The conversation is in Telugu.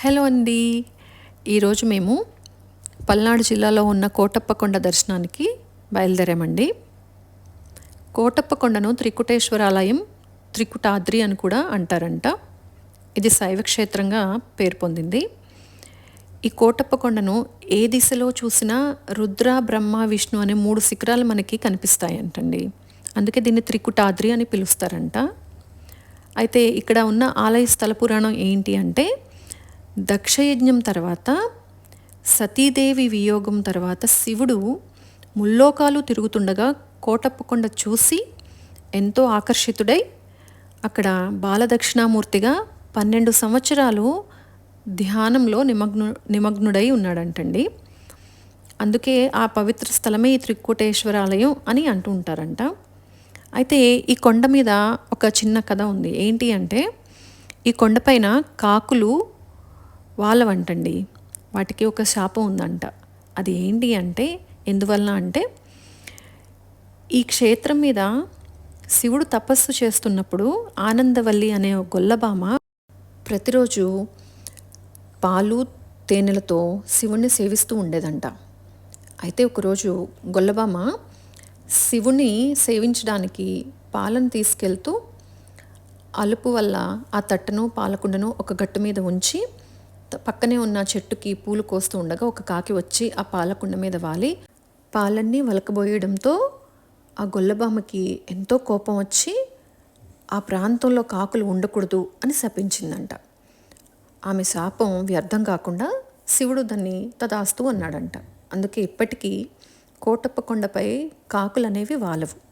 హలో అండి. ఈరోజు మేము పల్నాడు జిల్లాలో ఉన్న కోటప్పకొండ దర్శనానికి బయలుదేరామండి. కోటప్పకొండను త్రికుటేశ్వర ఆలయం త్రికుటాద్రి అని కూడా అంటారంట. ఇది శైవ క్షేత్రంగా పేరు పొందింది. ఈ కోటప్పకొండను ఏ దిశలో చూసినా రుద్ర బ్రహ్మ విష్ణు అనే మూడు శిఖరాలు మనకి కనిపిస్తాయంటండి. అందుకే దీన్ని త్రికుటాద్రి అని పిలుస్తారంట. అయితే ఇక్కడ ఉన్న ఆలయ స్థల పురాణం ఏంటి అంటే దక్షయజ్ఞం తర్వాత సతీదేవి వియోగం తర్వాత శివుడు ముల్లోకాలు తిరుగుతుండగా కోటప్పకొండ చూసి ఎంతో ఆకర్షితుడై అక్కడ బాలదక్షిణామూర్తిగా పన్నెండు సంవత్సరాలు ధ్యానంలో నిమగ్ను నిమగ్నుడై ఉన్నాడంటండి. అందుకే ఆ పవిత్ర స్థలమే ఈ త్రికూటేశ్వరాలయం అని అంటూ ఉంటారంట. అయితే ఈ కొండ మీద ఒక చిన్న కథ ఉంది. ఏంటి అంటే ఈ కొండపైన కాకులు వాళ్ళవంటండి వాటికి ఒక శాపం ఉందంట. అది ఏంటి అంటే ఎందువల్ల అంటే ఈ క్షేత్రం మీద శివుడు తపస్సు చేస్తున్నప్పుడు ఆనందవల్లి అనే ఒక గొల్లబామ ప్రతిరోజు పాలు తేనెలతో శివుణ్ణి సేవిస్తూ ఉండేదంట. అయితే ఒకరోజు గొల్లబామ శివుని సేవించడానికి పాలను తీసుకెళ్తూ అలుపు వల్ల ఆ తట్టను పాలకుండను ఒక గట్టు మీద ఉంచి పక్కనే ఉన్న చెట్టుకి పూలు కోస్తూ ఉండగా ఒక కాకి వచ్చి ఆ పాలకుండ మీద వాలి. పాలన్నీ వలకబోయడంతో ఆ గొల్లబామకి ఎంతో కోపం వచ్చి ఆ ప్రాంతంలో కాకులు ఉండకూడదు అని శపించిందంట. ఆమె శాపం వ్యర్థం కాకుండా శివుడు దాన్ని తదాస్తు అన్నాడంట. అందుకే ఇప్పటికీ కోటప్ప కొండపై కాకులు అనేవి వాలవు.